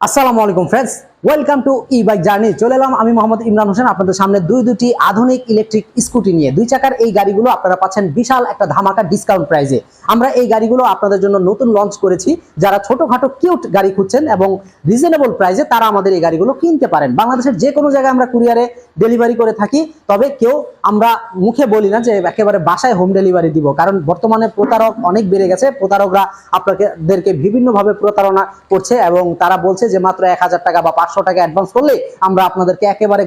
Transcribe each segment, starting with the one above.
আসসালামু আলাইকুম friends welcome to e bike journey চলে এলাম আমি মোহাম্মদ ইমরান হোসেন। আপনাদের সামনে দুই দুটি আধুনিক ইলেকট্রিক স্কুটি নিয়ে। দুই চাকার এই গাড়িগুলো আপনারা পাচ্ছেন বিশাল একটা ধামাকা ডিসকাউন্ট প্রাইজে আমরা এই গাড়িগুলো আপনাদের জন্য নতুন লঞ্চ করেছি। যারা ছোটখাটো কিউট গাড়ি খুঁজছেন এবং রিজনেবল প্রাইজে তারা আমাদের এই গাড়িগুলো কিনতে পারেন। বাংলাদেশের যে কোনো জায়গায় আমরা কুরিয়ারে ডেলিভারি করে থাকি। তবে কেউ আমরা মুখে বলি না যে একেবারে বাসায় হোম ডেলিভারি দিব। কারণ বর্তমানে প্রতারক অনেক বেড়ে গেছে। প্রতারকরা আপনাদেরকে বিভিন্নভাবে প্রতারণা করছে এবং তারা বলছে যে মাত্র এক হাজার টাকা বা টাকা অ্যাডভান্স করলে আমরা আপনাদেরকে একেবারে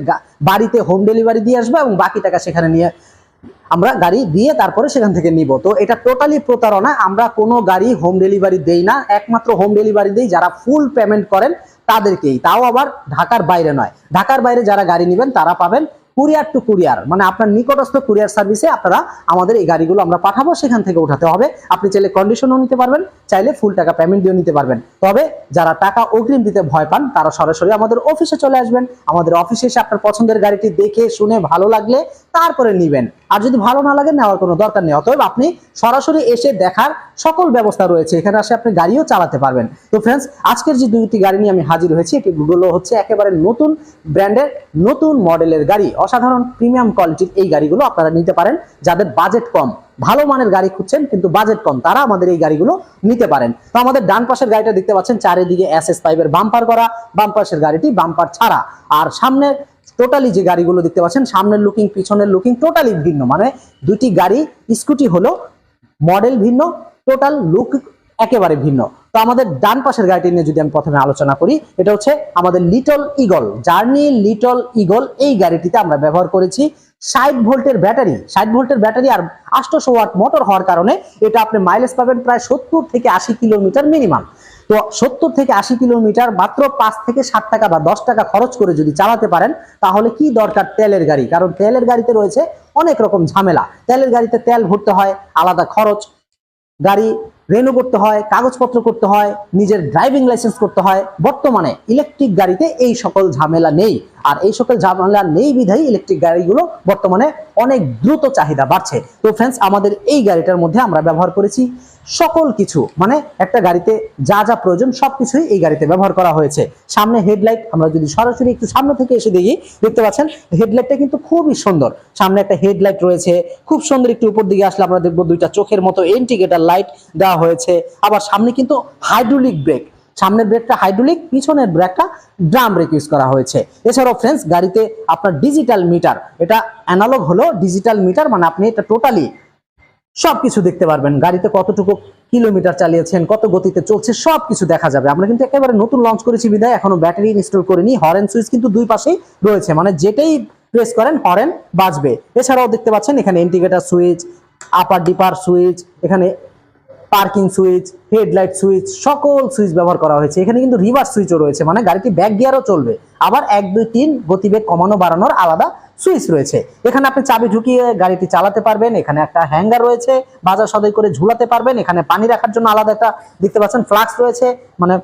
বাড়িতে হোম ডেলিভারি দিয়ে আসব এবং বাকি টাকা সেখানে নিয়ে আমরা গাড়ি দিয়ে তারপরে সেখান থেকে নিব। তো এটা টোটালি প্রতারণা। আমরা কোনো গাড়ি হোম ডেলিভারি দেই না। একমাত্র হোম ডেলিভারি দেই যারা ফুল পেমেন্ট করেন তাদেরকেই। তাও আবার ঢাকার বাইরে নয়। ঢাকার বাইরে যারা গাড়ি নেবেন তারা পাবেন কুরিয়ার টু কুরিয়ার মানে আপনার নিকটস্থ কুরিয়ার সার্ভিসে আপনারা আমাদের এই গাড়িগুলো আমরা পাঠাবো, সেখান থেকে উঠাতে হবে। আপনি চাইলে কন্ডিশনও নিতে পারবেন, চাইলে ফুল টাকা পেমেন্ট দিয়েও নিতে পারবেন। তবে যারা টাকা অগ্রিম দিতে ভয় পান, তারা সরাসরি আমাদের অফিসে চলে আসবেন। আমাদের অফিসে এসে আপনার পছন্দের গাড়িটি দেখে, শুনে, ভালো লাগলে তারপরে নিবেন। আর যদি ভালো না লাগে, নেওয়ার কোনো দরকার নেই। অতএব আপনি সরাসরি এসে দেখার সকল ব্যবস্থা রয়েছে। এখানে আসে আপনি গাড়িও চালাতে পারবেন। তো ফ্রেন্ডস আজকের যে দুইটি গাড়ি নিয়ে আমি হাজির হয়েছি এটিগুলো হচ্ছে একেবারে নতুন ব্র্যান্ডের, নতুন মডেলের গাড়ি। অসাধারণ প্রিমিয়াম কোয়ালিটির এই গাড়িগুলো আপনারা নিতে পারেন, যাদের বাজেট কম। ভালো মানের গাড়ি খুঁজছেন, কিন্তু বাজেট কম। তারা আমাদের এই গাড়িগুলো নিতে পারেন। তো আমাদের ডান পাশের গাড়িটা দেখতে পাচ্ছেন, চারিদিকে এস এস পাইপের বাম্পার করা। বাম পাশের গাড়িটি বাম্পার ছাড়া। আর সামনের টোটালি যে গাড়িগুলো দেখতে পাচ্ছেন, সামনের লুকিং পিছনের লুকিং টোটালি ভিন্ন। মানে দুটি গাড়ি স্কুটি হলো মডেল ভিন্ন টোটাল লুক একেবারে ভিন্ন। তো আমাদের ডান পাশের গাড়িটি নিয়ে যদি আমি প্রথমে আলোচনা করি, এটা হচ্ছে আমাদের little eagle journey little eagle এই গাড়িটিতে আমরা ব্যবহার করেছি। ষাট ভোল্টের ব্যাটারি, ষাট ভোল্টের ব্যাটারি আর আটশোশো ওয়াট মোটর হওয়ার কারণে এটা আপনি মাইলেজ পাবেন প্রায় সত্তর থেকে আশি কিলোমিটার মিনিমাম তো সত্তর থেকে আশি কিলোমিটার মাত্র পাঁচ থেকে ষাট টাকা বা দশ টাকা খরচ করে যদি চালাতে পারেন, তাহলে কি দরকার তেলের গাড়ি? কারণ তেলের গাড়িতে রয়েছে অনেক রকম ঝামেলা। তেলের গাড়িতে তেল ভরতে হয়, আলাদা খরচ। গাড়ি রেনু করতে হয়, কাগজপত্র করতে হয়, নিজের ড্রাইভিং লাইসেন্স করতে হয়। বর্তমানে ইলেকট্রিক গাড়িতে এই সকল ঝামেলা নেই। আর এই সকল ঝামেলা নেই বিধায় ইলেকট্রিক গাড়িগুলো বর্তমানে অনেক দ্রুত চাহিদা বাড়ছে। তো ফ্রেন্ডস আমাদের এই গাড়িটার মধ্যে আমরা ব্যবহার করেছি সকল কিছু। মানে একটা গাড়িতে যা যা প্রয়োজন সবকিছুই এই গাড়িতে ব্যবহার করা হয়েছে। সামনে হেডলাইট, আমরা যদি সরাসরি একটু সামনে থেকে এসে দেখি, দেখতে পাচ্ছেন, হেডলাইটটা কিন্তু খুবই সুন্দর। সামনে একটা হেডলাইট রয়েছে। খুব সুন্দর একটু উপর দিকে আসলে আমরা দেখব দুইটা চোখের মতো ইন্ডিকেটার লাইট দেওয়া হয়েছে। আবার সামনে কিন্তু হাইড্রোলিক ব্রেক সামনের ব্রেকটা হাইড্রোলিক পিছনের ব্রেকটা ড্রাম ব্রেক ইউজ করা হয়েছে। এছাড়াও ফ্রেন্ডস গাড়িতে আপনার ডিজিটাল মিটার এটা অ্যানালগ হলো ডিজিটাল মিটার মানে আপনি এটা টোটালি সবকিছু দেখতে পারবেন। গাড়িতে কতটুকু কিলোমিটার চালিয়েছেন, কত গতিতে চলছে, সবকিছু দেখা যাবে। আমরা কিন্তু একেবারে নতুন লঞ্চ করেছি বিদায় এখনও ব্যাটারি ইনস্টল করিনি। হরেন সুইচ কিন্তু দুই পাশেই রয়েছে মানে যেটাই প্রেস করেন হরেন বাজবে। এছাড়াও দেখতে পাচ্ছেন, এখানে indicator switch upper dipper switch এখানে পার্কিং সুইচ, হেডলাইট সুইচ, সকল সুইচ ব্যবহার করা হয়েছে। এখানে কিন্তু রিভার্স সুইচও রয়েছে মানে গাড়িটি ব্যাক গিয়ারও চলবে। আবার এক, দুই, তিন গতিবেগ কমানো, বাড়ানোর আলাদা সুইচ রয়েছে। এখানে আপনি চাবি ঢুকিয়ে গাড়িটি চালাতে পারবেন, এখানে একটা হ্যাঙ্গার রয়েছে, বাজার সদাই করে ঝুলাতে পারবেন, এখানে পানি রাখার জন্য আলাদা একটা, দেখতে পাচ্ছেন, ফ্লাক্স রয়েছে মানে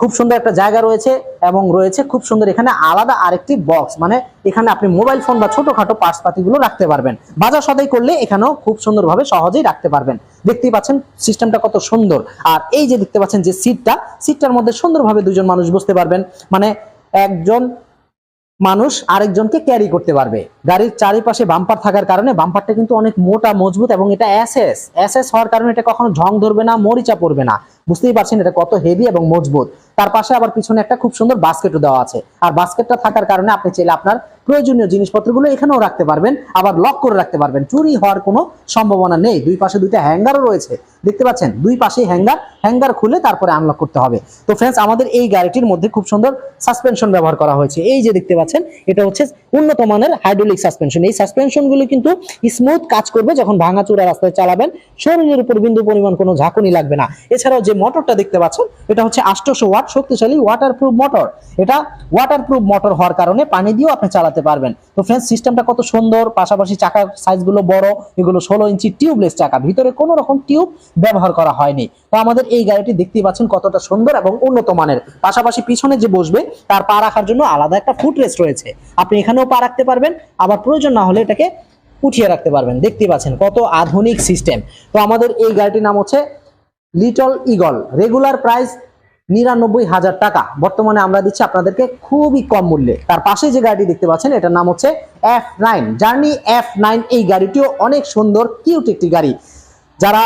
খুব সুন্দর একটা জায়গা রয়েছে এবং রয়েছে খুব সুন্দর এখানে আলাদা আরেকটি বক্স মানে এখানে আপনি মোবাইল ফোন বা ছোটখাটো পার্সপাতিগুলো রাখতে পারবেন। বাজার সদাই করলে এখানেও খুব সুন্দরভাবে সহজেই রাখতে পারবেন। দেখতেই পাচ্ছেন সিস্টেমটা কত সুন্দর। আর এই যে দেখতে পাচ্ছেন যে সিটটা সিটটার মধ্যে সুন্দরভাবে দুজন মানুষ বসতে পারবেন। মানে একজন মানুষ আরেকজনকে ক্যারি করতে পারবে। গাড়ির চারিপাশে বাম্পার থাকার কারণে বাম্পারটা কিন্তু অনেক মোটা, মজবুত এবং এটা অ্যাসেস অ্যাসেস হওয়ার কারণে এটা কখনো ঝং ধরবে না, মরিচা পড়বে না। বুঝতেই পারছেন এটা কত হেভি এবং মজবুত। তার পাশে আবার পিছনে একটা খুব সুন্দর বাস্কেটও দেওয়া আছে। আর বাস্কেটটা থাকার কারণে আপনি চাইলে আপনার প্রয়োজনীয় জিনিসপত্রগুলো এখানেও রাখতে পারবেন, আবার লক করে রাখতে পারবেন। চুরি হওয়ার কোনো সম্ভাবনা নেই। দুই পাশে দুইটা হ্যাঙ্গারও রয়েছে। দেখতে পাচ্ছেন? দুই পাশেই হ্যাঙ্গার হ্যাঙ্গার খুলে তারপরে আনলক করতে হবে। তো ফ্রেন্ডস আমাদের এই গাড়িটির মধ্যে খুব সুন্দর সাসপেনশন ব্যবহার করা হয়েছে। এই যে দেখতে পাচ্ছেন, এটা হচ্ছে উন্নত মানের হাইড্রোলিক সাসপেনশন এই সাসপেনশনগুলো কিন্তু স্মুথ কাজ করবে যখন ভাঙাচুরা রাস্তায় চালাবেন। শরীরের উপর বিন্দু পরিমাণ কোনো ঝাঁকুনি লাগবে না। এছাড়াও যে মোটরটা দেখতে পাচ্ছেন, এটা হচ্ছে আটশোশো ওয়াট শক্তিশালী ওয়াটারপ্রুফ মোটর এটা ওয়াটারপ্রুফ মোটর হওয়ার কারণে পানি দিয়েও আপনি চালাতে পারবেন। তো ফ্রেন্ডস সিস্টেমটা কত সুন্দর, পাশাপাশি চাকার সাইজগুলো বড়, এগুলো ষোলো ইঞ্চি টিউবলেস চাকা, ভিতরে কোনো রকম টিউব ব্যবহার করা হয়নি। তো আমাদের এই গাড়িটি দেখতেই পাচ্ছেন কতটা সুন্দর এবং উন্নত মানের। পাশাপাশি পিছনে যে বসবে, তার পা রাখার জন্য আলাদা একটা ফুট রেস্ট রয়েছে। আপনি এখানেও পা রাখতে পারবেন, আবার প্রয়োজন না হলে এটাকে উঠিয়ে রাখতে পারবেন। দেখতে পাচ্ছেন কত আধুনিক সিস্টেম তো আমাদের এই গাড়িটির নাম হচ্ছে লিটল ইগল রেগুলার প্রাইস নিরানব্বই হাজার টাকা। বর্তমানে আমরা দিচ্ছি আপনাদেরকে খুবই কম মূল্যে। তার পাশে যে গাড়িটি দেখতে পাচ্ছেন, এটার নাম হচ্ছে F nine journey F nine এই গাড়িটিও অনেক সুন্দর কিউট একটি গাড়ি। যারা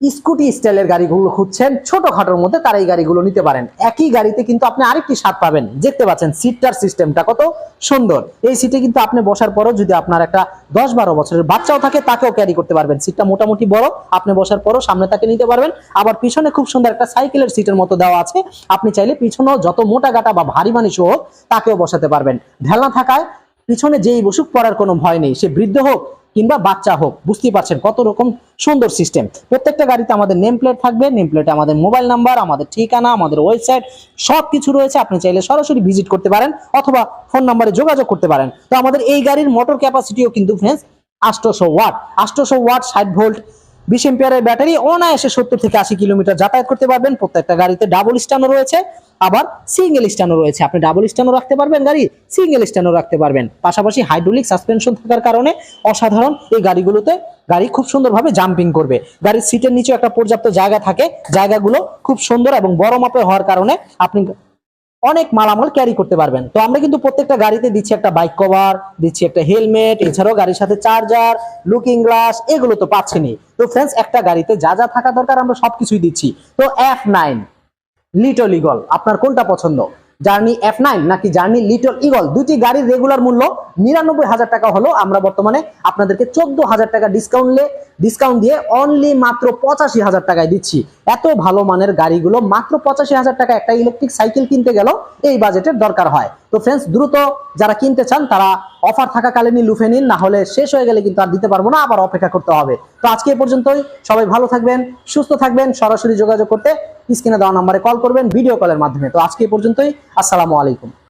স্কুটি স্টাইলের গাড়িগুলো খুঁজছেন, ছোটখাটোর মধ্যে তারা এই গাড়িগুলো নিতে পারেন। একই গাড়িতে কিন্তু আপনি আরেকটি স্বাদ পাবেন। দেখতে পাচ্ছেন, সিটটার সিস্টেমটা কত সুন্দর। এই সিটে কিন্তু আপনি বসার পরও যদি আপনার একটা দশ বারো বছরের বাচ্চাও থাকে, তাকেও ক্যারি করতে পারবেন। সিটটা মোটামুটি বড়, আপনি বসার পরও সামনে তাকে নিতে পারবেন। আবার পিছনে খুব সুন্দর একটা সাইকেলের সিটের মতো দেওয়া আছে। আপনি চাইলে পিছনেও যত মোটা গাটা বা ভারী মানুষ হোক, তাকেও বসাতে পারবেন। ঢেলনা থাকায় পিছনে যেই বসুক পড়ার কোনো ভয় নেই। সে বৃদ্ধ হোক কিংবা বাচ্চা হোক, বুঝতেই পারছেন কত রকম সুন্দর সিস্টেম প্রত্যেকটা গাড়িতে আমাদের নেম প্লেট থাকবে নেম প্লেটে আমাদের মোবাইল নাম্বার আমাদের ঠিকানা, আমাদের ওয়েবসাইট সব কিছু রয়েছে। আপনি চাইলে সরাসরি ভিজিট করতে পারেন অথবা ফোন নাম্বারে যোগাযোগ করতে পারেন। তো আমাদের এই গাড়ির মোটর ক্যাপাসিটিও কিন্তু ফ্রেন্ডস আষ্টশো ওয়াট আষ্টশো ওয়াট ষাট ভোল্ট বিশ এম্পিয়ারের ব্যাটারি অনায়াসে সত্তর থেকে আশি কিলোমিটার যাতায়াত করতে পারবেন। প্রত্যেকটা গাড়িতে ডাবল স্ট্যান্ডও রয়েছে, আবার সিঙ্গেল স্ট্যান্ডও রয়েছে। আপনি ডাবল স্ট্যান্ডও রাখতে পারবেন, গাড়ি সিঙ্গেল স্ট্যান্ডও রাখতে পারবেন। পাশাপাশি হাইড্রোলিক সাসপেনশন থাকার কারণে অসাধারণ এই গাড়িগুলোতে গাড়ি খুব সুন্দরভাবে জাম্পিং করবে। গাড়ির সিটের নিচে একটা পর্যাপ্ত জায়গা থাকে। জায়গাগুলো খুব সুন্দর এবং বড় মাপের হওয়ার কারণে আপনি অনেক মালামাল ক্যারি করতে পারবেন। তো আমরা কিন্তু প্রত্যেকটা গাড়িতে দিচ্ছি একটা বাইক কভার দিচ্ছি একটা হেলমেট এছাড়াও গাড়ির সাথে চার্জার লুকিং গ্লাস এগুলো তো পাচ্ছেনই। তো ফ্রেন্ডস একটা গাড়িতে যা যা থাকা দরকার আমরা সবকিছুই দিচ্ছি। তো এফ নাইন লিটল ইগল আপনার কোনটা পছন্দ? জার্নি এফ নাইন নাকি জার্নি লিটল ইগল দুটি গাড়ির রেগুলার মূল্য নিরানব্বই হাজার টাকা হলো। আমরা বর্তমানে আপনাদেরকে চোদ্দ হাজার টাকা ডিসকাউন্টলে ডিসকাউন্ট দিয়ে অনলি মাত্র পঁচাশি হাজার টাকায় দিচ্ছি। এত ভালো মানের গাড়িগুলো মাত্র পঁচাশি হাজার টাকা একটা ইলেকট্রিক সাইকেল কিনতে গেল এই বাজেটের দরকার হয়। তো ফ্রেন্ডস দ্রুত যারা কিনতে চান, তারা অফার থাকাকালীনই লুফে নিন না হলে শেষ হয়ে গেলে কিন্তু আর দিতে পারব না, আবার অপেক্ষা করতে হবে। তো আজকে এ পর্যন্তই, সবাই ভালো থাকবেন, সুস্থ থাকবেন, সরাসরি যোগাযোগ করতে স্ক্রিনে দেওয়া নাম্বারে কল করবেন ভিডিও কলের মাধ্যমে। তো আজকে এ পর্যন্তই, আসসালামু আলাইকুম।